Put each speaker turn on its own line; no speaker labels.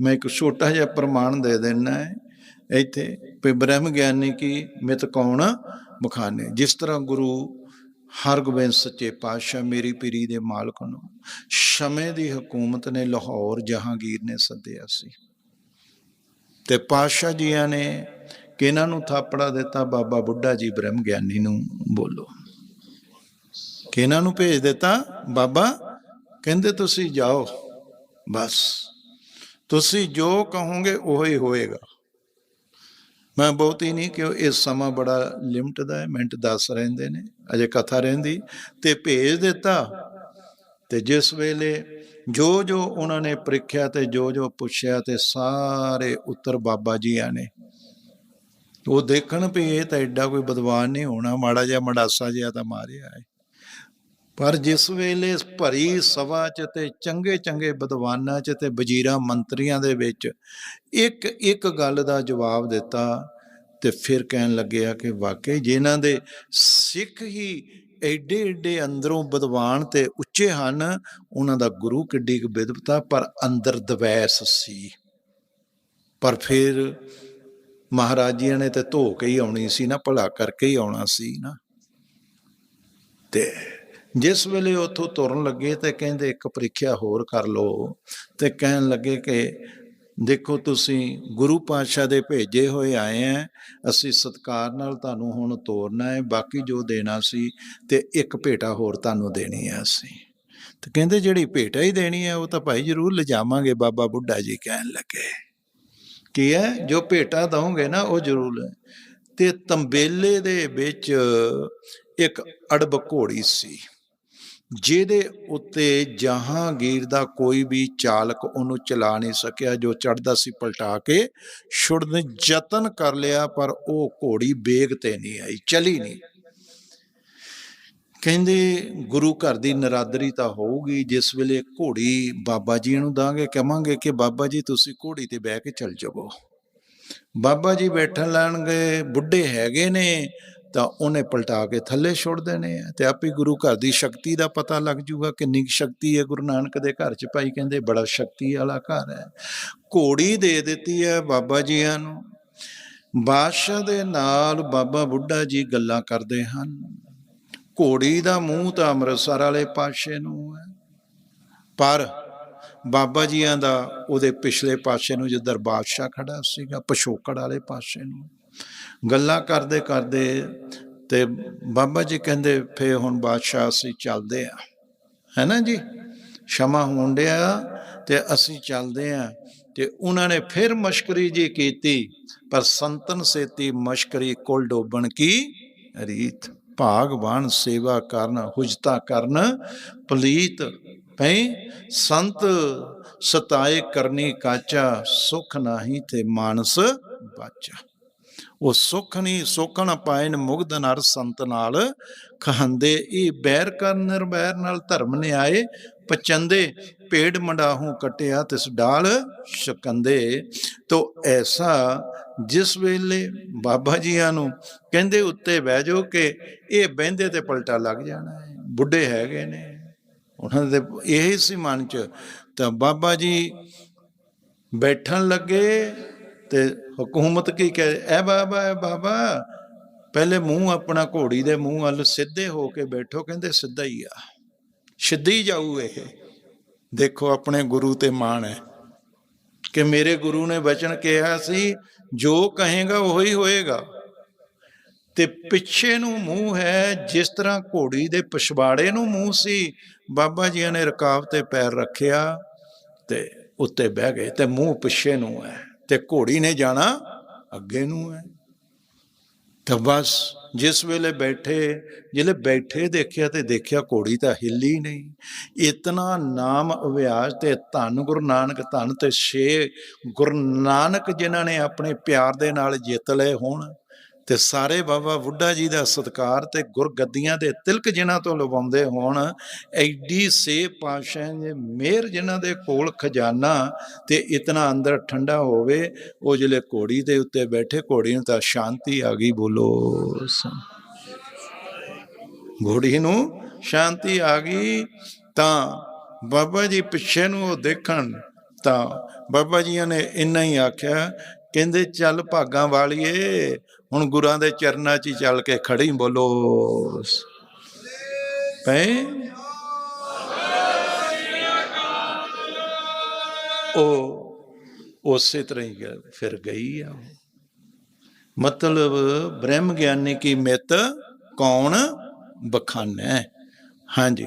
ਮੈਂ ਇੱਕ ਛੋਟਾ ਜਿਹਾ ਪ੍ਰਮਾਣ ਦੇ ਦੇਣਾ ਹੈ, ਇੱਥੇ ਵੀ ਬ੍ਰਹਮ ਗਿਆਨੀ ਕੀ ਮਿਤ ਕੌਣ ਬਖਾਨੇ। ਜਿਸ ਤਰ੍ਹਾਂ ਗੁਰੂ ਹਰਗੋਬਿੰਦ ਸੱਚੇ ਪਾਤਸ਼ਾਹ ਮੇਰੀ ਪੀਰੀ ਦੇ ਮਾਲਕ ਨੂੰ ਸਮੇਂ ਦੀ ਹਕੂਮਤ ਨੇ ਲਾਹੌਰ ਜਹਾਂਗੀਰ ਨੇ ਸੱਦਿਆ ਸੀ। ਤੇ ਪਾਤਸ਼ਾਹ ਜੀਆਂ ਨੇ ਕਿਹਨਾਂ ਨੂੰ ਥਾਪੜਾ ਦਿੱਤਾ, ਬਾਬਾ ਬੁੱਢਾ ਜੀ ਬ੍ਰਹਮ ਗਿਆਨੀ ਨੂੰ ਬੋਲੋ। ਕਿਹਨਾਂ ਨੂੰ ਭੇਜ ਦਿੱਤਾ, ਬਾਬਾ ਕਹਿੰਦੇ ਤੁਸੀਂ ਜਾਓ, ਬਸ। ਤੁਸੀਂ ਜੋ ਕਹੋਗੇ ਉਹ ਹੀ ਹੋਏਗਾ। ਮੈਂ ਬਹੁਤੀ ਨਹੀਂ ਕਿ ਇਹ ਸਮਾਂ ਬੜਾ ਲਿਮਟ ਦਾ ਹੈ, ਮਿੰਟ 10 ਰਹਿੰਦੇ ਨੇ, ਅਜੇ ਕਥਾ ਰਹਿੰਦੀ, ਤੇ ਭੇਜ ਦਿੱਤਾ। ਤੇ ਜਿਸ ਵੇਲੇ ਜੋ ਜੋ ਉਹਨਾਂ ਨੇ ਪ੍ਰੀਖਿਆ ਤੇ ਜੋ ਜੋ ਪੁੱਛਿਆ ਤੇ ਸਾਰੇ ਉੱਤਰ ਬਾਬਾ ਜੀਆਂ ਨੇ। ਉਹ ਦੇਖਣ ਵੀ ਇਹ ਤਾਂ ਐਡਾ ਕੋਈ ਵਿਦਵਾਨ ਨਹੀਂ ਹੋਣਾ, ਮਾੜਾ ਜਿਹਾ ਮੜਾਸਾ ਜਿਹਾ ਤਾਂ ਮਾਰਿਆ ਹੈ। ਪਰ ਜਿਸ ਵੇਲੇ ਭਰੀ ਸਭਾ ਚ ਤੇ ਚੰਗੇ ਚੰਗੇ ਵਿਦਵਾਨਾਂ ਚ ਤੇ ਵਜ਼ੀਰਾਂ ਮੰਤਰੀਆਂ ਦੇ ਵਿੱਚ ਇੱਕ ਇੱਕ ਗੱਲ ਦਾ ਜਵਾਬ ਦਿੱਤਾ ਤੇ ਫਿਰ ਕਹਿਣ ਲੱਗਿਆ ਕਿ ਵਾਕਈ ਜਿਨ੍ਹਾਂ ਦੇ ਸਿੱਖ ਹੀ ਐਡੇ ਐਡੇ ਅੰਦਰੋਂ ਵਿਦਵਾਨ ਤੇ ਉੱਚੇ ਹਨ, ਉਹਨਾਂ ਦਾ ਗੁਰੂ ਕਿੱਡੀ ਕੁ ਵਿਦਵਤਾ ਪਰ ਅੰਦਰ ਦਵੈਸ ਸੀ। ਪਰ ਫਿਰ ਮਹਾਰਾਜੀਆਂ ਨੇ ਤੇ ਧੋ ਕੇ ਹੀ ਆਉਣੀ ਸੀ ਨਾ, ਭਲਾ ਕਰਕੇ ਹੀ ਆਉਣਾ ਸੀ ਨਾ। ਤੇ ਜਿਸ ਵੇਲੇ ਉੱਥੋਂ ਤੁਰਨ ਲੱਗੇ ਤੇ ਕਹਿੰਦੇ ਇੱਕ ਪ੍ਰੀਖਿਆ ਹੋਰ ਕਰ ਲਓ ਤੇ ਕਹਿਣ ਲੱਗੇ ਕਿ ਦੇਖੋ ਤੁਸੀਂ ਗੁਰੂ ਪਾਤਸ਼ਾਹ ਦੇ ਭੇਜੇ ਹੋਏ ਆਏ ਆ, ਅਸੀਂ ਸਤਕਾਰ ਨਾਲ ਤੁਹਾਨੂੰ ਹੁਣ ਤੋਰਨਾ ਹੈ, ਬਾਕੀ ਜੋ ਦੇਣਾ ਸੀ ਤੇ ਇੱਕ ਭੇਟਾ ਹੋਰ ਤੁਹਾਨੂੰ ਦੇਣੀ ਹੈ ਅਸੀਂ। ਤੇ ਕਹਿੰਦੇ ਜਿਹੜੀ ਭੇਟਾ ਹੀ ਦੇਣੀ ਹੈ ਉਹ ਤਾਂ ਭਾਈ ਜ਼ਰੂਰ ਲਿਜਾਵਾਂਗੇ, ਬਾਬਾ ਬੁੱਢਾ ਜੀ ਕਹਿਣ ਲੱਗੇ। ਕੀ ਹੈ? ਜੋ ਭੇਟਾ ਦਵੋਗੇ ਨਾ, ਉਹ ਜ਼ਰੂਰ। ਹੈ ਤੇ ਤੰਬੇਲੇ ਦੇ ਵਿੱਚ ਇੱਕ ਅੜਬ ਘੋੜੀ ਸੀ। ਜਿਹਦੇ ਉੱਤੇ ਜਹਾਂਗੀਰ ਦਾ ਕੋਈ ਵੀ ਚਾਲਕ ਉਹਨੂੰ ਚਲਾ ਨਹੀਂ ਸਕਿਆ, ਜੋ ਚੜਦਾ ਸੀ ਪਲਟਾ ਕੇ ਛੁੱਟਣ ਯਤਨ ਕਰ ਲਿਆ, ਪਰ ਉਹ ਘੋੜੀ ਬੇਗ ਤੇ ਨਹੀਂ ਆਈ, ਚਲੀ ਨਹੀਂ। ਕਹਿੰਦੇ ਗੁਰੂ ਘਰ ਦੀ ਨਰਾਦਰੀ ਤਾਂ ਹੋਊਗੀ, ਜਿਸ ਵੇਲੇ ਘੋੜੀ ਬਾਬਾ ਜੀ ਨੂੰ ਦਾਂਗੇ, ਕਹਾਂਗੇ ਕਿ ਬਾਬਾ ਜੀ ਤੁਸੀਂ ਘੋੜੀ ਤੇ ਬਹਿ ਕੇ ਚੱਲ ਜਾਵੋ। ਬਾਬਾ ਜੀ ਬੈਠਣ ਲੈਣਗੇ, ਬੁੱਢੇ ਹੈਗੇ ਨੇ ਤਾਂ ਉਹਨੇ ਪਲਟਾ ਕੇ ਥੱਲੇ ਛੋੜ ਦੇਣੇ ਆ ਤੇ ਆਪੇ ਗੁਰੂ ਘਰ ਦੀ ਸ਼ਕਤੀ ਦਾ ਪਤਾ ਲੱਗ ਜੂਗਾ ਕਿੰਨੀ ਕੁ ਸ਼ਕਤੀ ਹੈ। ਗੁਰੂ ਨਾਨਕ ਦੇ ਘਰ 'ਚ ਭਾਈ ਕਹਿੰਦੇ ਬੜਾ ਸ਼ਕਤੀ ਵਾਲਾ ਘਰ ਹੈ। ਘੋੜੀ ਦੇ ਦਿੱਤੀ ਹੈ ਬਾਬਾ ਜੀਆਂ ਨੂੰ। ਬਾਦਸ਼ਾਹ ਦੇ ਨਾਲ ਬਾਬਾ ਬੁੱਢਾ ਜੀ ਗੱਲਾਂ ਕਰਦੇ ਹਨ। ਘੋੜੀ ਦਾ ਮੂੰਹ ਤਾਂ ਅੰਮ੍ਰਿਤਸਰ ਵਾਲੇ ਪਾਸੇ ਨੂੰ ਹੈ। ਪਰ ਬਾਬਾ ਜੀਆਂ ਦਾ ਉਹਦੇ ਪਿਛਲੇ ਪਾਸੇ ਨੂੰ ਜਿੱਧਰ ਬਾਦਸ਼ਾਹ ਖੜਾ ਸੀਗਾ, ਪਿਛੋਕੜ ਵਾਲੇ ਪਾਸੇ ਨੂੰ। ਗੱਲਾਂ ਕਰਦੇ ਕਰਦੇ ਤੇ ਬਾਬਾ ਜੀ ਕਹਿੰਦੇ ਫੇ ਹੁਣ ਬਾਦਸ਼ਾਹ ਅਸੀਂ ਚੱਲਦੇ ਆ। ਹੈ ਨਾ ਜੀ? ਸ਼ਮਾ ਹੋਣ ਡਿਆ ਤੇ ਅਸੀਂ ਚੱਲਦੇ ਆ ਤੇ ਉਹਨਾਂ ਨੇ ਫਿਰ ਮਸ਼ਕਰੀ ਜੀ ਕੀਤੀ, ਪਰ ਸੰਤਨ ਸੇਤੀ ਮਸ਼ਕਰੀ ਕੋਲ ਡੋਬਣ ਕੀ? ਰੀਤ, ਭਾਗਵਾਨ ਸੇਵਾ ਕਰਨ, ਹੁਜਤਾ ਕਰਨ, ਪਲੀਤ ਪੈ ਸੰਤ ਸਤਾਏ ਕਰਨੀ ਕਾਚਾ, ਸੁਖ ਨਾਹੀ ਤੇ ਮਾਨਸ ਬਾਚਾ। ਉਹ ਸੁਖ ਨਹੀਂ ਸੋਖਣ ਪਾਇਨ ਮੁਗਧ ਨਰ ਸੰਤ ਨਾਲ। ਖਹੰਦੇ, ਇਹ ਬੈਰ ਕਰ ਨਿਰਬੈਰ ਨਾਲ ਧਰਮ ਨਿਆਏ। ਪਚੰਦੇ ਪੇੜ ਮੰਡਾਹੂ ਕਟਿਆ ਤਿਸ ਡਾਲ ਸ਼ਕੰਦੇ ਤੋ ਐਸਾ ਜਿਸ ਵੇਲੇ ਬਾਬਾ ਜੀਆਂ ਨੂੰ ਕਹਿੰਦੇ ਉੱਤੇ ਬਹਿ ਜਾਓ ਕਿ ਇਹ ਬਹਿੰਦੇ ਤੇ ਪਲਟਾ ਲੱਗ ਜਾਣਾ ਹੈ, ਬੁੱਢੇ ਹੈਗੇ ਨੇ। ਉਹਨਾਂ ਦੇ ਇਹ ਸੀ ਮਨ ਚ। ਤਾਂ ਬਾਬਾ ਜੀ ਬੈਠਣ ਲੱਗੇ ਤੇ ਹਕੂਮਤ ਕੀ ਕਹੇ? ਐ ਬਾਬਾ ਐ ਬਾਬਾ। ਪਹਿਲੇ ਮੂੰਹ ਆਪਣਾ ਘੋੜੀ ਦੇ ਮੂੰਹ ਵੱਲ ਸਿੱਧੇ ਹੋ ਕੇ ਬੈਠੋ, ਕਹਿੰਦੇ ਸਿੱਧਾ ਹੀ ਆ। ਸਿੱਧੀ ਜਾਊ ਇਹ। ਦੇਖੋ, ਆਪਣੇ ਗੁਰੂ ਤੇ ਮਾਣ ਹੈ ਕਿ ਮੇਰੇ ਗੁਰੂ ਨੇ ਬਚਨ ਕਿਹਾ ਸੀ, ਜੋ ਕਹੇਗਾ ਉਹੀ ਹੋਏਗਾ। ਤੇ ਪਿੱਛੇ ਨੂੰ ਮੂੰਹ ਹੈ, ਜਿਸ ਤਰ੍ਹਾਂ ਘੋੜੀ ਦੇ ਪਿਛਵਾੜੇ ਨੂੰ ਮੂੰਹ ਸੀ, ਬਾਬਾ ਜੀ ਨੇ ਰਕਾਬ ਤੇ ਪੈਰ ਰੱਖਿਆ ਤੇ ਉੱਤੇ ਬਹਿ ਗਏ ਤੇ ਮੂੰਹ ਪਿੱਛੇ ਨੂੰ ਹੈ। ਤੇ ਘੋੜੀ ਨੇ ਜਾਣਾ ਅੱਗੇ ਨੂੰ ਹੈ। ਤਾਂ ਬਸ ਜਿਸ ਵੇਲੇ ਬੈਠੇ ਜਿਹੜੇ ਬੈਠੇ ਦੇਖਿਆ ਤੇ ਦੇਖਿਆ ਘੋੜੀ ਤਾਂ ਹਿੱਲੀ ਨਹੀਂ। ਇਤਨਾ ਨਾਮ ਅਭਿਆਸ ਤੇ ਧੰਨ ਗੁਰੂ ਨਾਨਕ, ਧੰਨ ਤੇ ਛੇ ਗੁਰੂ ਨਾਨਕ ਜਿਨ੍ਹਾਂ ਨੇ ਆਪਣੇ ਪਿਆਰ ਦੇ ਨਾਲ ਜਿੱਤ ਲਏ ਹੋਣ। ਤੇ ਸਾਰੇ ਬਾਬਾ ਬੁੱਢਾ ਜੀ ਦਾ ਸਤਕਾਰ ਤੇ ਗੁਰਗੱਦੀਆਂ ਦੇ ਤਿਲਕ ਜਿਨ੍ਹਾਂ ਤੋਂ ਲਵਾਉਂਦੇ ਹੋਣ, ਐਡੀ ਸੇ ਪਾਸ਼ਾ ਦੇ ਮਿਹਰ ਜਿਨ੍ਹਾਂ ਦੇ ਕੋਲ ਖਜ਼ਾਨਾ ਤੇ ਇਤਨਾ ਅੰਦਰ ਠੰਡਾ ਹੋਵੇ, ਉਹ ਜਿਹੜੇ ਘੋੜੀ ਦੇ ਉੱਤੇ ਬੈਠੇ ਘੋੜੀ ਨੂੰ ਤਾਂ ਸ਼ਾਂਤੀ ਆ ਗਈ, ਬੋਲੋ ਸ- ਘੋੜੀ ਨੂੰ ਸ਼ਾਂਤੀ ਆ ਗਈ, ਤਾਂ ਬਾਬਾ ਜੀ ਪਿੱਛੇ ਨੂੰ ਉਹ ਦੇਖਣ, ਤਾਂ ਬਾਬਾ ਜੀਆਂ ਨੇ ਇੰਨਾ ਹੀ ਆਖਿਆ, ਕਹਿੰਦੇ, ਚੱਲ ਭਾਗਾਂ ਵਾਲੀਏ ਹੁਣ ਗੁਰਾਂ ਦੇ ਚਰਨਾਂ 'ਚ ਹੀ ਚੱਲ ਕੇ ਖੜੀ ਬੋਲੋ। ਪੈ ਉਹ ਉਸੇ ਤਰ੍ਹਾਂ ਹੀ ਫਿਰ ਗਈ ਆ। ਮਤਲਬ ਬ੍ਰਹਮ ਗਿਆਨੀ ਕੀ ਮਿੱਤ ਕੌਣ? ਬਖਾਨਾ। ਹਾਂਜੀ।